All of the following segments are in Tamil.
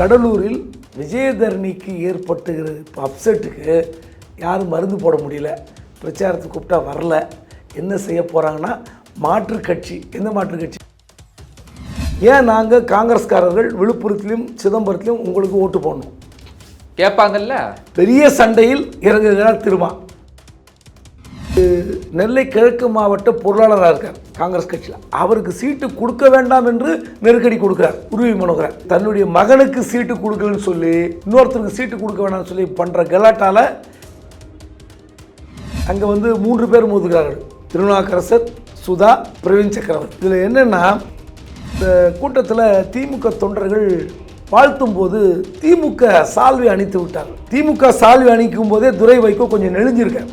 கடலூரில் விஜயதரணிக்கு ஏற்பட்டுகிற இப்போ அப்செட்டுக்கு யாரும் மருந்து போட முடியல. பிரச்சாரத்துக்கு கூப்பிட்டா வரல. என்ன செய்ய போகிறாங்கன்னா மாற்றுக் கட்சி. எந்த கட்சி? ஏன் நாங்கள் காங்கிரஸ்காரர்கள் விழுப்புரத்துலையும் சிதம்பரத்துலையும் உங்களுக்கு ஓட்டு போடணும்? கேட்பாங்கல்ல பெரிய சண்டையில் இறங்குகிறார் திருமா. நெல்லை கிழக்கு மாவட்ட பொருளாளராக இருக்கார் காங்கிரஸ் கட்சியில். அவருக்கு சீட்டு கொடுக்க வேண்டாம் என்று நெருக்கடி கொடுக்கிறார். உருவி மனோகரன் தன்னுடைய மகனுக்கு சீட்டு கொடுக்கலன்னு சொல்லி இன்னொருத்தருக்கு சீட்டு கொடுக்க வேண்டாம்னு சொல்லி பண்ணுற கலாட்டால அங்கே வந்து மூன்று பேர் மோதுகிறார்கள். திருநாக்கரசர் சுதா பிரவீன் சக்கரவர்த்தி. இதில் என்னென்னா இந்த கூட்டத்தில் திமுக தொண்டர்கள் வாழ்த்தும் போது திமுக சால்வை அணித்து விட்டார்கள். திமுக சால்வை அணிக்கும் போதே துரை வைக்கோ கொஞ்சம் நெளிஞ்சிருக்கார்.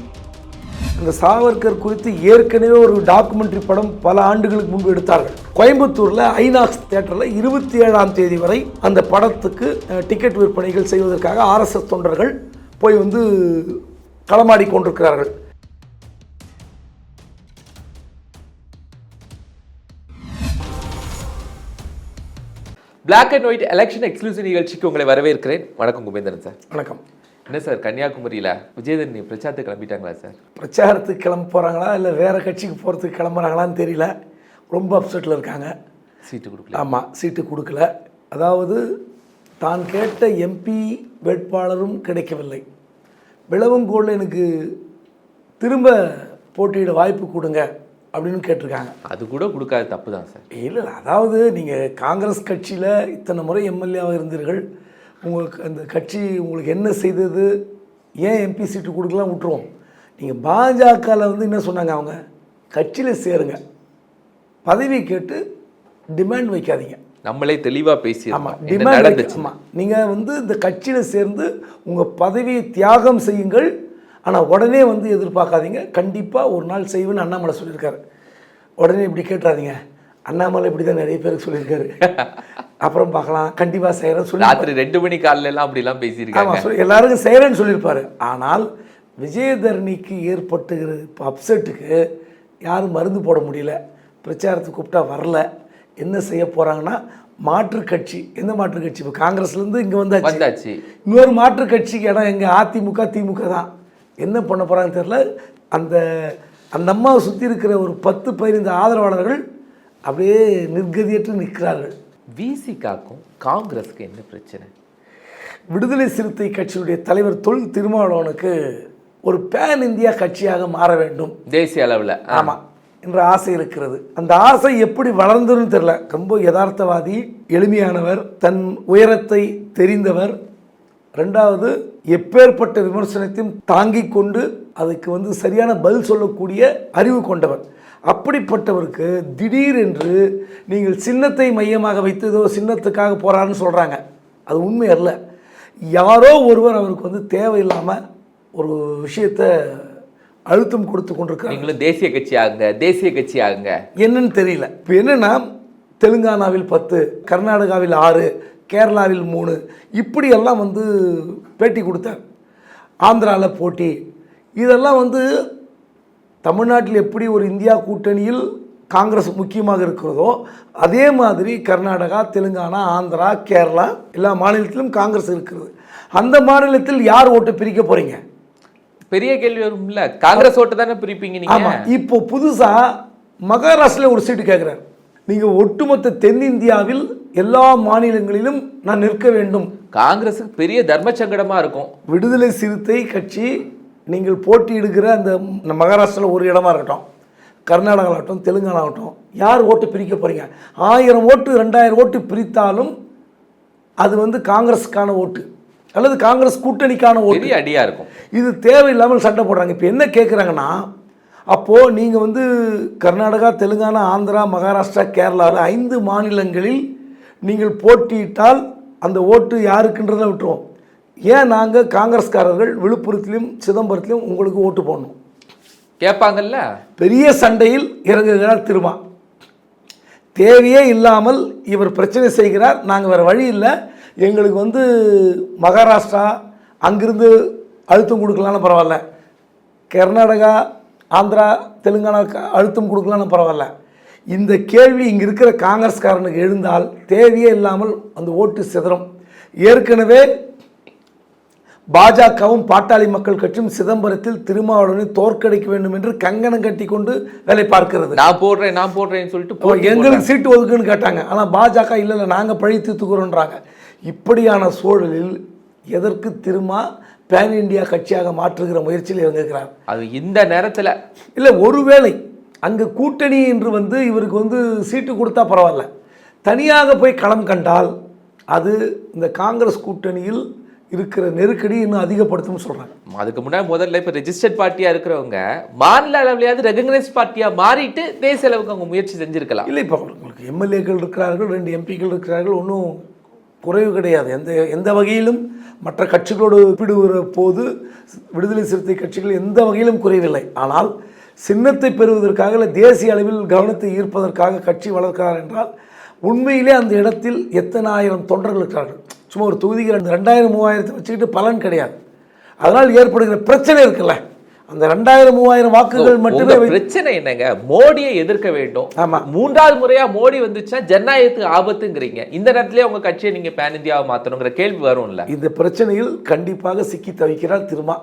இந்த சாவர்கர் குறித்து ஏற்கனவே ஒரு டாக்குமெண்ட்ரி படம் பல ஆண்டுகளுக்கு முன்பு எடுத்தார்கள். கோயம்புத்தூரில் ஐநாக்ஸ் தேட்டரில் இருபத்தி ஏழாம் தேதி வரை அந்த படத்துக்கு டிக்கெட் விற்பனைகள் செய்வதற்காக ஆர்எஸ்எஸ் தொண்டர்கள் போய் வந்து களமாடி கொண்டிருக்கிறார்கள். Black and white election exclusive நிகழ்ச்சிக்கு உங்களை வரவேற்கிறேன். வணக்கம் குபேந்திரன் சார். வணக்கம். என்ன சார் கன்னியாகுமரியில விஜயதரணி பிரச்சாரத்துக்கு கிளம்பிட்டாங்களா சார்? பிரச்சாரத்துக்கு கிளம்ப போகிறாங்களா இல்லை வேறு கட்சிக்கு போகிறதுக்கு கிளம்புறாங்களான்னு தெரியல. ரொம்ப அப்செட்டில் இருக்காங்க. சீட்டு கொடுக்கல. ஆமாம் சீட்டு கொடுக்கல. அதாவது தான் கேட்ட எம்பி வேட்பாளரும் கிடைக்கவில்லை. விளவங்கோடில் எனக்கு திரும்ப போட்டியிட வாய்ப்பு கொடுங்க அப்படின்னு கேட்டிருக்காங்க. அது கூட கொடுக்காத தப்பு தான் சார். இல்லை இல்லை அதாவது நீங்கள் காங்கிரஸ் கட்சியில் இத்தனை முறை எம்எல்ஏவாக இருந்தீர்கள். உங்களுக்கு அந்த கட்சி உங்களுக்கு என்ன செய்தது? ஏன் எம்பி சீட்டு கொடுக்கலாம் விட்டுருவோம். நீங்கள் பாஜகவில் வந்து என்ன சொன்னாங்க அவங்க? கட்சியில் சேருங்க. பதவி கேட்டு டிமாண்ட் வைக்காதீங்க. நம்மளே தெளிவா பேசி ஆமாம் டிமாண்ட் ஆமாம் நீங்கள் வந்து இந்த கட்சியில் சேர்ந்து உங்கள் பதவியை தியாகம் செய்யுங்கள். ஆனால் உடனே வந்து எதிர்பார்க்காதீங்க. கண்டிப்பாக ஒரு நாள் செய்வேன்னு அண்ணாமலை சொல்லியிருக்காரு. உடனே இப்படி கேட்டுறாதீங்க. அண்ணாமலை இப்படி தான் நிறைய பேருக்கு சொல்லியிருக்காரு. அப்புறம் பார்க்கலாம். கண்டிப்பாக செய்கிறேன்னு சொல்லி ராத்திரி ரெண்டு மணி காலையில எல்லாம் அப்படி எல்லாம் பேசியிருக்காங்க. ஆமாம் சொல்லி எல்லாருக்கும் செய்கிறேன்னு சொல்லியிருப்பாரு. ஆனால் விஜயதரணிக்கு ஏற்பட்டுகிற இப்போ அப்செட்டுக்கு யாரும் மருந்து போட முடியல. பிரச்சாரத்துக்கு கூப்பிட்டா வரல. என்ன செய்ய போகிறாங்கன்னா மாற்றுக் கட்சி. எந்த மாற்றுக் கட்சி? இப்போ காங்கிரஸ்லேருந்து இங்கே வந்தாச்சு. இன்னொரு மாற்றுக் கட்சிக்கு இடம் எங்கள் அதிமுக திமுக தான். என்ன பண்ண போகிறாங்கன்னு தெரில அந்த அந்த அம்மாவை சுற்றி இருக்கிற ஒரு பத்து பதினைந்து ஆதரவாளர்கள் அப்படியே நிர்கதியற்று நிற்கிறார்கள். விசிகாக்கும் காங்கிரஸ்க்கு என்ன பிரச்சனை? விடுதலை சிறுத்தை கட்சியினுடைய தலைவர் தொல் திருமாவளவனுக்கு ஒரு பேன் இந்தியா கட்சியாக மாற வேண்டும். தேசிய அளவுல. ஆமாம் என்ற ஆசை இருக்கிறது. அந்த ஆசை எப்படி வளர்ந்ததுன்னு தெரியல. ரொம்ப யதார்த்தவாதி எளிமையானவர் தன் உயரத்தை தெரிந்தவர். ரெண்டாவது எப்பேற்பட்ட விமர்சனத்தையும் தாங்கிக் கொண்டு அதுக்கு வந்து சரியான பதில் சொல்லக்கூடிய அறிவு கொண்டவர். அப்படிப்பட்டவருக்கு திடீரென்று நீங்கள் சின்னத்தை மையமாக வைத்து ஏதோ சின்னத்துக்காக போறாருன்னு சொல்கிறாங்க அது உண்மை அல்ல. யாரோ ஒருவர் அவருக்கு வந்து தேவையில்லாமல் ஒரு விஷயத்தை அழுத்தம் கொடுத்து கொண்டிருக்கிறார். நீங்களும் தேசிய கட்சி ஆகுங்க தேசிய கட்சி ஆகுங்க. என்னன்னு தெரியல. இப்போ என்னன்னா தெலுங்கானாவில் பத்து கர்நாடகாவில் ஆறு கேரளாவில் மூணு இப்படியெல்லாம் வந்து பேட்டி கொடுத்தார். ஆந்திராவில் போட்டி இதெல்லாம் வந்து தமிழ்நாட்டில் எப்படி ஒரு இந்தியா கூட்டணியில் காங்கிரஸ் முக்கியமாக இருக்கிறதோ அதே மாதிரி கர்நாடகா தெலுங்கானா ஆந்திரா கேரளா எல்லா மாநிலத்திலும் காங்கிரஸ் இருக்கிறது. அந்த மாநிலத்தில் யார் ஓட்டை பிரிக்க போறீங்க? பெரிய கேள்வி வரும்ல காங்கிரஸ் ஓட்டு தானே பிரிப்பீங்க நீங்க? ஆமா. இப்போ புதுசா மகாராஷ்டிரா ஒரு சீட்டு கேட்குறாரு நீங்க ஒட்டுமொத்த தென்னிந்தியாவில் எல்லா மாநிலங்களிலும் நான் நிற்க வேண்டும். காங்கிரஸுக்கு பெரிய தர்ம சங்கடமா இருக்கும். விடுதலை சிறுத்தை கட்சி நீங்கள் போட்டியிடுகிற அந்த மகாராஷ்டிராவில் ஒரு இடமா இருக்கட்டும் கர்நாடகாவாகட்டும் தெலுங்கானாகட்டும் யார் ஓட்டு பிரிக்க போறீங்க? ஆயிரம் ஓட்டு ரெண்டாயிரம் ஓட்டு பிரித்தாலும் அது வந்து காங்கிரஸுக்கான ஓட்டு அல்லது காங்கிரஸ் கூட்டணிக்கான ஓட்டு. பெரிய அடியா இருக்கும். இது தேவையில்லாமல் சண்டை போடுறாங்க. இப்போ என்ன கேட்குறாங்கன்னா அப்போது நீங்கள் வந்து கர்நாடகா தெலுங்கானா ஆந்திரா மகாராஷ்டிரா கேரளாவில் ஐந்து மாநிலங்களில் நீங்கள் போட்டியிட்டால் அந்த ஓட்டு யாருக்குன்றதை விட்டுருவோம். ஏன் நாங்கள் காங்கிரஸ்காரர்கள் விழுப்புரத்திலும் சிதம்பரத்திலும் உங்களுக்கு ஓட்டு போடணும்? கேட்பாங்கல்ல? பெரிய சண்டையில் இறங்குகிறார் திருமா. தேவையே இல்லாமல் இவர் பிரச்சனை செய்கிறார். நாங்கள் வேறு வழி இல்லை. எங்களுக்கு வந்து மகாராஷ்டிரா அங்கிருந்து அழுத்தம் கொடுக்கலான்னு பரவாயில்ல. கர்நாடகா ஆந்திரா தெலுங்கானாவுக்கு அழுத்தம் கொடுக்கலான்னு பரவாயில்ல. இந்த கேள்வி இங்கே இருக்கிற காங்கிரஸ்காரனுக்கு எழுந்தால் தேவையே இல்லாமல் அந்த ஓட்டு சிதறும். ஏற்கனவே பாஜகவும் பாட்டாளி மக்கள் கட்சியும் சிதம்பரத்தில் திருமாவளவனை தோற்கடிக்க வேண்டும் என்று கங்கணம் கட்டி கொண்டு வேலை பார்க்கிறது. நான் போடுறேன் நான் போடுறேன்னு சொல்லிட்டு எங்களுக்கு சீட்டு ஒதுக்குன்னு கேட்டாங்க. ஆனால் பாஜக இல்லை இல்லை நாங்கள் பழி தீர்த்துக்கிறோன்றாங்க. இப்படியான சூழலில் எதற்கு திருமா பேன் இந்தியா கட்சியாக மாற்றுகிற முயற்சியில் இறங்குகிறார்? அது இந்த நேரத்துல. இல்லை ஒருவேளை அங்கே கூட்டணி என்று வந்து இவருக்கு வந்து சீட்டு கொடுத்தா பரவாயில்ல. தனியாக போய் களம் கண்டால் அது இந்த காங்கிரஸ் கூட்டணியில் இருக்கிற நெருக்கடி இன்னும் அதிகப்படுத்தும்னு சொல்கிறாங்க அதுக்கு முன்னாடி முதல்ல இப்ப ரெஜிஸ்டர்ட் பார்ட்டியா இருக்கிறவங்க மாநில அளவுலயாவது ரெகனைஸ் பார்ட்டியா மாறிட்டு தேசிய அளவுக்கு அவங்க முயற்சி செஞ்சிருக்கலாம். இல்லை இப்போ உங்களுக்கு எம்எல்ஏக்கள் இருக்கிறார்கள் ரெண்டு எம்பிக்கள் இருக்கிறார்கள் ஒன்றும் குறைவு கிடையாது. எந்த எந்த வகையிலும் மற்ற கட்சிகளோடு ஒப்பிடுகிற போது விடுதலை சிறுத்தை கட்சிகள் எந்த வகையிலும் குறைவில்லை. ஆனால் சின்னத்தை பெறுவதற்காக இல்லை தேசிய அளவில் கவனத்தை ஈர்ப்பதற்காக கட்சி வளர்க்கிறார் என்றால் உண்மையிலே அந்த இடத்தில் எத்தனை ஆயிரம் தொண்டர்கள் இருக்கிறார்கள்? சும்மா ஒரு தொகுதிக்கு ரெண்டு ரெண்டாயிரம் மூவாயிரத்தை வச்சுக்கிட்டு பலன் கிடையாது. அதனால் ஏற்படுகிற பிரச்சனை இருக்குல்ல. அந்த ரெண்டாயிரம் மூவாயிரம் வாக்குகள் மட்டுமே பிரச்சனை என்னங்க? மோடியை எதிர்க்க வேண்டும். ஆமா. மூன்றாவது முறையா மோடி வந்துச்சா ஜனநாயகத்துக்கு ஆபத்துங்கிறீங்க. இந்த நேரத்திலே உங்க கட்சியை நீங்க பேன் இந்தியாவை மாத்தணுங்கிற கேள்வி வரும்ல. இந்த பிரச்சனையில் கண்டிப்பாக சிக்கி தவிக்கிறார் திருமா.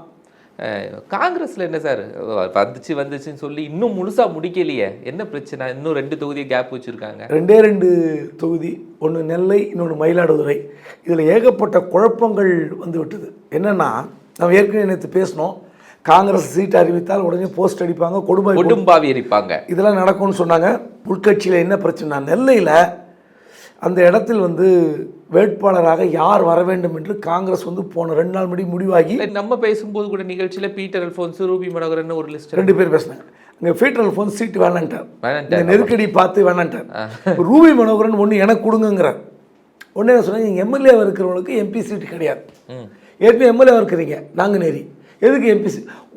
காங்கிரஸ்ல என்ன சார்? வந்துச்சு வந்துச்சுன்னு சொல்லி இன்னும் முழுசா முடிக்கலையே. என்ன பிரச்சனை? இன்னும் ரெண்டு தொகுதி கேப் வச்சிருக்காங்க. ரெண்டே ரெண்டு தொகுதி ஒன்று நெல்லை இன்னொன்று மயிலாடுதுறை. இதில் ஏகப்பட்ட குழப்பங்கள் வந்து விட்டது. என்னன்னா நம்ம ஏற்கனவே நேற்று பேசினோம் காங்கிரஸ் சீட் அறிவித்தால் உடனே போஸ்ட் அடிப்பாங்க கொடுமை கொடும்பாவி எரிப்பாங்க இதெல்லாம் நடக்கும்னு சொன்னாங்க. உள்கட்சியில் என்ன பிரச்சனை நெல்லையில் அந்த இடத்தில் வந்து வேட்பாளராக யார் வர வேண்டும் என்று காங்கிரஸ் வந்து போன ரெண்டு நாள் முடி முடிவாகி நம்ம பேசும்போது கூட நிகழ்ச்சியில பீட்டர் அல்போன்ஸ் ரூபி மனோகரன் ஒரு லிஸ்ட் ரெண்டு பேர் பேசினாங்க. அங்கே ஃபீட்டர் ஃபோன் சீட்டு வேணான்ட்டார். இந்த நெருக்கடி பார்த்து வேணான்ட்டார். ரூபி மனோகரன் ஒன்று எனக்கு கொடுங்கங்கிறார். ஒன்றே என்ன சொன்னாங்க நீங்கள் எம்எல்ஏ இருக்கிறவங்களுக்கு எம்பி சீட்டு கிடையாது. ஏற்கனவே எம்எல்ஏ இருக்கிறீங்க நாங்கள் நேரி எதுக்கு எம்பி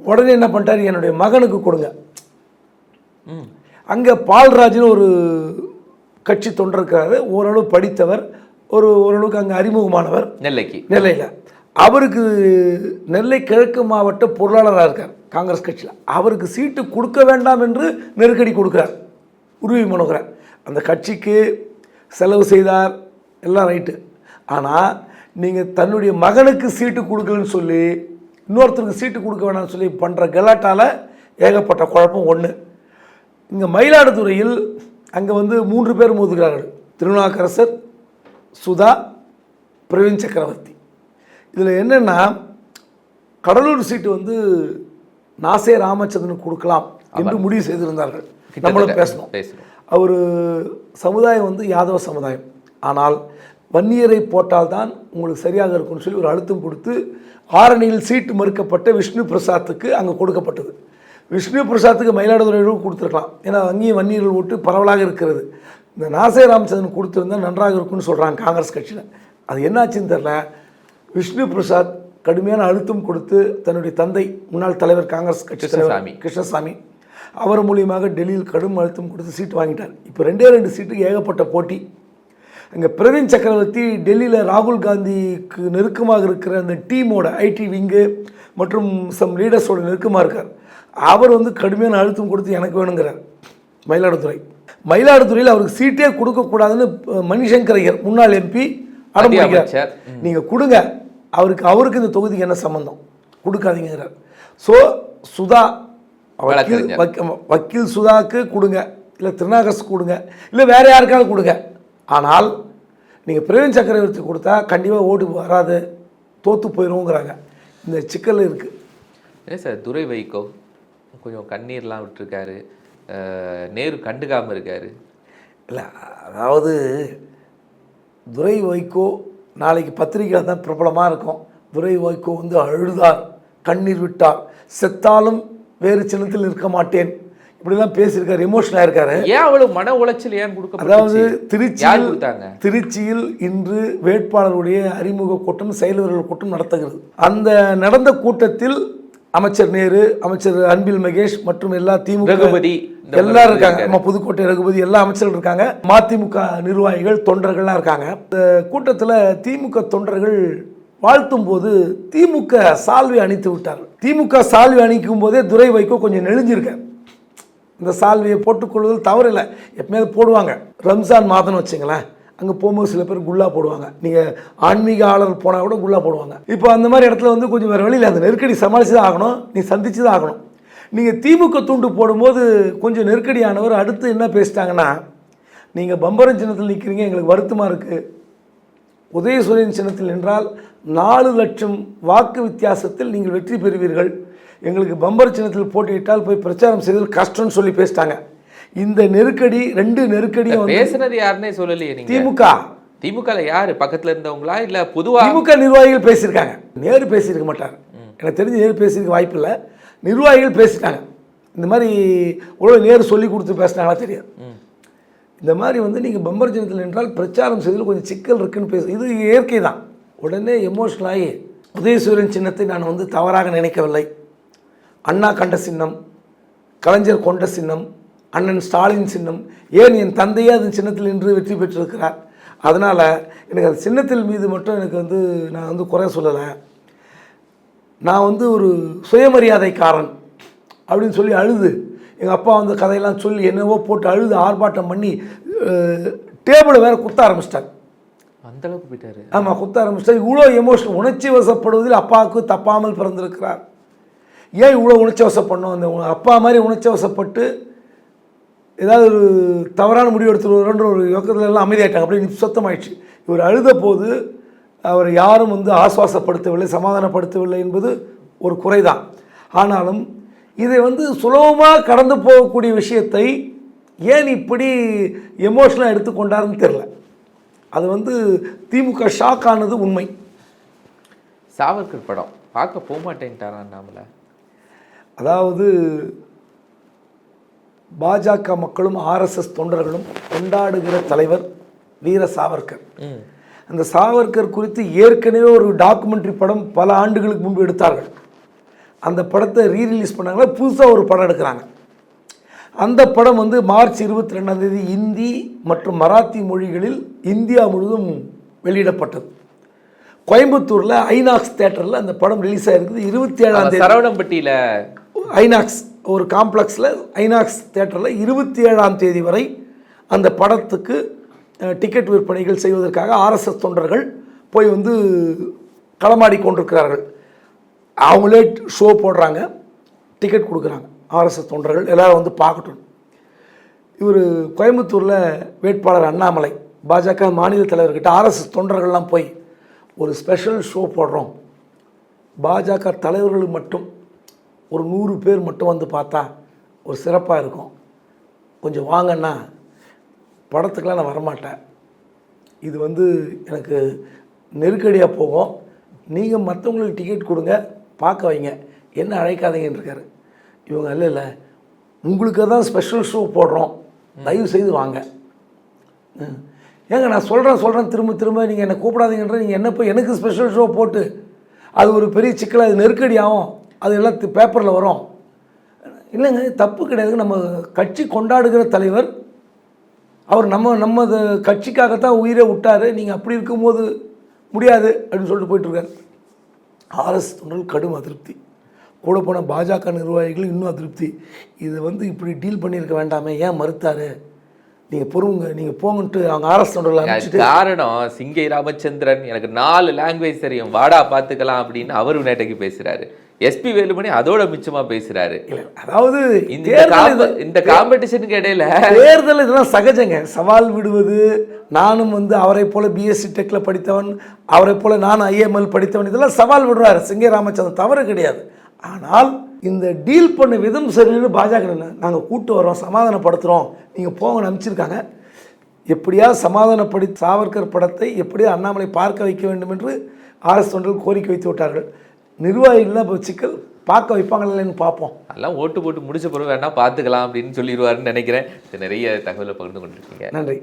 உடனே என்ன பண்ணிட்டாரு என்னுடைய மகனுக்கு கொடுங்க. அங்கே பால்ராஜ்னு ஒரு கட்சி தொண்டர் இருக்கிறாரு ஓரளவு படித்தவர் ஒரு ஓரளவுக்கு அங்கே அறிமுகமானவர். நெல்லைக்கு. நெல்லையில். அவருக்கு நெல்லை கிழக்கு மாவட்ட பொருளாளராக இருக்கார் காங்கிரஸ் கட்சியில். அவருக்கு சீட்டு கொடுக்க வேண்டாம் என்று நெருக்கடி கொடுக்குறார் உருவி மனோகரன் அந்த கட்சிக்கு செலவு செய்தார் எல்லாம் ரைட்டு. ஆனால் நீங்கள் தன்னுடைய மகனுக்கு சீட்டு கொடுக்கலன்னு சொல்லி இன்னொருத்தருக்கு சீட்டு கொடுக்க வேணாம்னு சொல்லி பண்ணுற கலாட்டால ஏகப்பட்ட குழப்பம் ஒன்று இங்கே மயிலாடுதுறையில் அங்கே வந்து மூன்று பேர் மோதுகிறார்கள் திருநாக்கரசர் சுதா பிரவீன் சக்கரவர்த்தி. இதில் என்னென்னா கடலூர் சீட்டு வந்து நாசே ராமச்சந்திரனுக்கு கொடுக்கலாம் என்று முடிவு செய்திருந்தார்கள். நம்மளும் பேசணும். பேசணும். அவர் சமுதாயம் வந்து யாதவ சமுதாயம். ஆனால் வன்னியரை போட்டால்தான் உங்களுக்கு சரியாக இருக்கும்னு சொல்லி ஒரு அழுத்தம் கொடுத்து ஆரணியில் சீட்டு மறுக்கப்பட்ட விஷ்ணு பிரசாத்துக்கு அங்கே கொடுக்கப்பட்டது. விஷ்ணு பிரசாத்துக்கு மயிலாடுதுறையிலும் கொடுத்துருக்கலாம். ஏன்னா அங்கேயும் வன்னியர்கள் ஓட்டு பரவலாக இருக்கிறது. இந்த நாசே ராமச்சந்திரன் கொடுத்துருந்தா நன்றாக இருக்கும்னு சொல்கிறாங்க காங்கிரஸ் கட்சியில். அது என்னாச்சுன்னு தெரில விஷ்ணு பிரசாத் கடுமையான அழுத்தம் கொடுத்து தன்னுடைய தந்தை முன்னாள் தலைவர் காங்கிரஸ் கட்சி. தலைவர் கிருஷ்ணசாமி. அவர் மூலியமாக டெல்லியில் கடும் அழுத்தம் கொடுத்து சீட்டு வாங்கிட்டார். இப்போ ரெண்டே ரெண்டு சீட்டுக்கு ஏகப்பட்ட போட்டி. அங்கே பிரவீன் சக்கரவர்த்தி டெல்லியில் ராகுல் காந்திக்கு நெருக்கமாக இருக்கிற அந்த டீமோட ஐடி விங்கு மற்றும் சம் லீடர்ஸோட நெருக்கமாக இருக்கார். அவர் வந்து கடுமையான அழுத்தம் கொடுத்து எனக்கு வேணுங்கிறார். மயிலாடுதுறை. மயிலாடுதுறையில் அவருக்கு சீட்டே கொடுக்கக்கூடாதுன்னு மணிசங்கர் ஐயர் முன்னாள் எம்பி அடம்பிடிக்கிறார். நீங்கள் கொடுங்க. அவருக்கு அவருக்கு இந்த தொகுதிக்கு என்ன சம்பந்தம்? கொடுக்காதீங்கிறார். ஸோ சுதா வக்கீல். வக்கீல் சுதாக்கு கொடுங்க. இல்லை திருநாகரசு கொடுங்க. இல்லை வேற யாருக்காவது கொடுங்க. ஆனால் நீங்கள் பிரவீன் சக்கரவர்த்தி கொடுத்தா கண்டிப்பாக ஓட்டு வராது. தோற்று போயிடுவோங்கிறாங்க இந்த சிக்கல் இருக்குது என்ன சார் துரை வைகோ கொஞ்சம் கண்ணீர்லாம் விட்டுருக்காரு. நேரு கண்டுக்காம இருக்காரு. இல்லை அதாவது துரை வைகோ நாளைக்கு பத்திரிகையில் தான் பிரபலமாக இருக்கும். துரை வைகோ வந்து அழுதார் கண்ணீர் விட்டார். செத்தாலும் வேறு சின்னத்தில் இருக்க மாட்டேன். இப்படிலாம் பேசியிருக்காரு எமோஷனலாக இருக்காரு ஏன் அவ்வளவு மன உளைச்சல் ஏன் அதாவது கொடுக்கப்பட்டுச்சு யார் திருச்சியில் திருச்சியில் இன்று வேட்பாளருடைய அறிமுக கூட்டம் செயல்வர்கள் கூட்டம் நடத்துகிறது. அந்த நடந்த கூட்டத்தில் அமைச்சர் நேரு அமைச்சர் அன்பில் மகேஷ் மற்றும் எல்லா திமுக ரகுபதி எல்லாரும் இருக்காங்க. நம்ம புதுக்கோட்டை ரகுபதி எல்லா அமைச்சர்கள் இருக்காங்க. மதிமுக நிர்வாகிகள் தொண்டர்கள்லாம் இருக்காங்க. இந்த கூட்டத்தில் திமுக தொண்டர்கள் வாழ்த்தும் போது திமுக சால்வை அணித்து விட்டார் திமுக சால்வை அணிக்கும் போதே துரை வைகோ கொஞ்சம் நெளிஞ்சிருக்கார் இந்த சால்வையை போட்டுக்கொள்வதில் தவறில்லை. எப்பவுமே போடுவாங்க. ரம்ஜான் மாதம்னு வச்சுங்களேன். அங்கே போகும்போது சில பேர் குல்லா போடுவாங்க. நீங்கள் ஆன்மீக ஆளர் போனால் கூட குல்லா போடுவாங்க. இப்போ அந்த மாதிரி இடத்துல வந்து கொஞ்சம் வேறு வழியில் அந்த நெருக்கடி சமாளித்து தான் ஆகணும். நீ சந்திச்சு தான் ஆகணும். நீங்கள் திமுக துண்டு போடும்போது கொஞ்சம் நெருக்கடியானவர் அடுத்து என்ன பேசிட்டாங்கன்னா நீங்கள் பம்பரம் சின்னத்தில் நிற்கிறீங்க எங்களுக்கு வருத்தமாக இருக்குது உதயசூரியன் சின்னத்தில் என்றால் நாலு லட்சம் வாக்கு வித்தியாசத்தில் நீங்கள் வெற்றி பெறுவீர்கள். எங்களுக்கு பம்பர் சின்னத்தில் போட்டியிட்டால் போய் பிரச்சாரம் செய்தல் கஷ்டம்னு சொல்லி பேசிட்டாங்க. இந்த நெருக்கடி ரெண்டு நெருக்கடியும் வந்து பேசுனது யாருன்னே சொல்லலையே நீங்க. திமுக. திமுக யாரு? பக்கத்துல இருந்தவங்களா இல்ல பொதுவா? திமுக நிர்வாகிகள் பேசியிருக்காங்க. நேரு பேசியிருக்க மாட்டார். எனக்கு தெரிஞ்சு நேரு பேசியிருக்க வாய்ப்பு இல்லை. நிர்வாகிகள் பேசிட்டாங்க. இந்த மாதிரி இவ்வளோ நேரு சொல்லி கொடுத்து பேசினாங்களா தெரியாது. இந்த மாதிரி வந்து நீங்கள் பம்பர் சின்னத்தில் என்றால் பிரச்சாரம் செய்வதில் கொஞ்சம் சிக்கல் இருக்குன்னு பேச இது இயற்கை தான். உடனே எமோஷனல் ஆகி உதயசூரியன் சின்னத்தை நான் வந்து தவறாக நினைக்கவில்லை. அண்ணா கண்ட சின்னம் கலைஞர் கொண்ட சின்னம் அண்ணன் ஸ்டாலின் சின்னம் ஏன் என் தந்தையே அதன் சின்னத்தில் நின்று வெற்றி பெற்றிருக்கிறார்? அதனால் எனக்கு அந்த சின்னத்தில் மீது மட்டும் எனக்கு வந்து நான் வந்து குறை சொல்லலை. நான் வந்து ஒரு சுயமரியாதைக்காரன் அப்படின்னு சொல்லி அழுது. எங்கள் அப்பா வந்து கதையெல்லாம் சொல்லி என்னவோ போட்டு அழுது ஆர்ப்பாட்டம் பண்ணி டேபிளை வேற குத்த ஆரம்பிச்சிட்டாங்க அந்த அளவுக்கு போயிட்டாரு. ஆமாம் குத்த ஆரம்பிச்சிட்டாங்க இவ்வளோ எமோஷனல் உணர்ச்சி வசப்படுவதில் அப்பாவுக்கு தப்பாமல் பிறந்திருக்கிறார். ஏன் இவ்வளோ உணர்ச்சி வசப்படணும்? அந்த அப்பா மாதிரி உணர்ச்சி வசப்பட்டு ஏதாவது ஒரு தவறான முடிவு எடுத்துருவோன்ற ஒரு யோக்கத்தில் எல்லாம் அமைதியாயிட்டாங்க. அப்படியே நிசப்தமாயிடுச்சு இவர் அழுத போது அவர் யாரும் வந்து ஆசுவாசப்படுத்தவில்லை சமாதானப்படுத்தவில்லை என்பது ஒரு குறைதான். ஆனாலும் இதை வந்து சுலபமாக கடந்து போகக்கூடிய விஷயத்தை ஏன் இப்படி எமோஷனலாக எடுத்துக்கொண்டாருன்னு தெரில அது வந்து திமுக ஷாக் ஆனது உண்மை. சாவர்கர் படம் பார்க்க போக மாட்டேன்ட்டாரா நாமல அதாவது பாஜக மக்களும் ஆர்எஸ்எஸ் தொண்டர்களும் கொண்டாடுகிற தலைவர் வீர சாவர்கர். அந்த சாவர்கர் குறித்து ஏற்கனவே ஒரு டாக்குமெண்ட்ரி படம் பல ஆண்டுகளுக்கு முன்பு எடுத்தார்கள். அந்த படத்தை ரீரிலீஸ் பண்ணாங்களா? புதுசாக ஒரு படம் எடுக்கிறாங்க. அந்த படம் வந்து மார்ச் இருபத்தி ரெண்டாம் தேதி இந்தி மற்றும் மராத்தி மொழிகளில் இந்தியா முழுவதும் வெளியிடப்பட்டது. கோயம்புத்தூரில் ஐநாக்ஸ் தேட்டரில் அந்த படம் ரிலீஸ் ஆகிருக்குது இருபத்தி ஏழாம் தேதி. சரவணம்பட்டியில. ஐநாக்ஸ். ஒரு காம்ப்ளெக்ஸில் ஐநாக்ஸ் தேட்டரில் இருபத்தி ஏழாம் தேதி வரை அந்த படத்துக்கு டிக்கெட் விற்பனைகள் செய்வதற்காக ஆர்எஸ்எஸ் தொண்டர்கள் போய் வந்து களமாடி கொண்டிருக்கிறார்கள். அவங்களே ஷோ போடுறாங்க டிக்கெட் கொடுக்குறாங்க ஆர்எஸ்எஸ் தொண்டர்கள் எல்லோரும் வந்து பார்க்கட்டும். இவர் கோயம்புத்தூரில் வேட்பாளர் அண்ணாமலை பாஜக மாநில தலைவர்கிட்ட ஆர்எஸ்எஸ் தொண்டர்கள்லாம் போய் ஒரு ஸ்பெஷல் ஷோ போடுறோம். பாஜக தலைவர்களுக்கு மட்டும் ஒரு நூறு பேர் மட்டும் வந்து பார்த்தா ஒரு சிறப்பாக இருக்கும். கொஞ்சம் வாங்கன்னா படத்துக்கெலாம் நான் வரமாட்டேன். இது வந்து எனக்கு நெருக்கடியாக போகும். நீங்கள் மற்றவங்களுக்கு டிக்கெட் கொடுங்க பார்க்க வைங்க. என்ன அழைக்காதீங்கன்னு இருக்காரு. இவங்க இல்லை இல்லை. உங்களுக்கு தான் ஸ்பெஷல் ஷோ போடுறோம். தயவு செய்து வாங்க. ஏங்க நான் சொல்கிறேன் சொல்கிறேன் திரும்ப திரும்ப நீங்கள் என்னை கூப்பிடாதீங்கன்ற நீங்கள் என்ன போய் எனக்கு ஸ்பெஷல் ஷோ போட்டு அது ஒரு பெரிய சிக்கலாக அது நெருக்கடி ஆகும் அது எல்லாம் பேப்பரில் வரும். இல்லைங்க தப்பு கிடையாது. நம்ம கட்சி கொண்டாடுகிற தலைவர் அவர் நம்ம நம்ம கட்சிக்காகத்தான் உயிரை விட்டார். நீங்கள் அப்படி இருக்கும்போது முடியாது அப்படின்னு சொல்லிட்டு போயிட்டுருக்காரு. ஆர்எஸ் தொண்டர்கள் கடும் அதிருப்தி. கூட போன பாஜக நிர்வாகிகள் இன்னும் அதிருப்தி. இதை வந்து இப்படி டீல் பண்ணியிருக்க வேண்டாமே ஏன் மறுத்தாரு? நீங்கள் பொறுங்க நீங்கள் போங்கன்ட்டு அவங்க ஆர்எஸ் தொண்டர்களை காரணம் சிங்கை ராமச்சந்திரன். எனக்கு நாலு லாங்குவேஜ் தெரியும். வாடா பாத்துக்கலாம் அப்படின்னு அவரு நேட்டைக்கு பேசுறாரு. எஸ்பி வேலுமணி அதோட மிச்சமா பேசுறாரு. அதாவது இந்த காம்படிஷனுக்கு இடையில தேர்தல் இதெல்லாம் சகஜங்க. சவால் விடுவது நானும் வந்து அவரை போல பிஎஸ்சி டெக்கில் படித்தவன் அவரை போல நான் ஐஎம்எல் படித்தவன் இதெல்லாம் சவால் விடுறாரு. சிங்க ராமச்சந்திரன் தவறு கிடையாது. ஆனால் இந்த டீல் பண்ண விதம் சரியில்லைன்னு பாஜக நாங்கள் கூட்டு வரோம் சமாதானப்படுத்துகிறோம் நீங்கள் போங்கன்னு அனுப்பிச்சிருக்காங்க. எப்படியா சமாதானப்படி சாவர்கர் படத்தை எப்படியா அண்ணாமலை பார்க்க வைக்க வேண்டும் என்று ஆர்எஸ் தொண்டர்கள் கோரிக்கை வைத்து விட்டார்கள். நிர்வாகிகள் இப்போ சிக்கல் பார்க்க வைப்பாங்களேன்னு பார்ப்போம். அதெல்லாம் ஓட்டு போட்டு முடிச்ச பிறகு வேணா பார்த்துக்கலாம் அப்படின்னு சொல்லிடுவாருன்னு நினைக்கிறேன். நிறைய தகவலை பகிர்ந்து கொண்டிருக்கீங்க. நன்றி.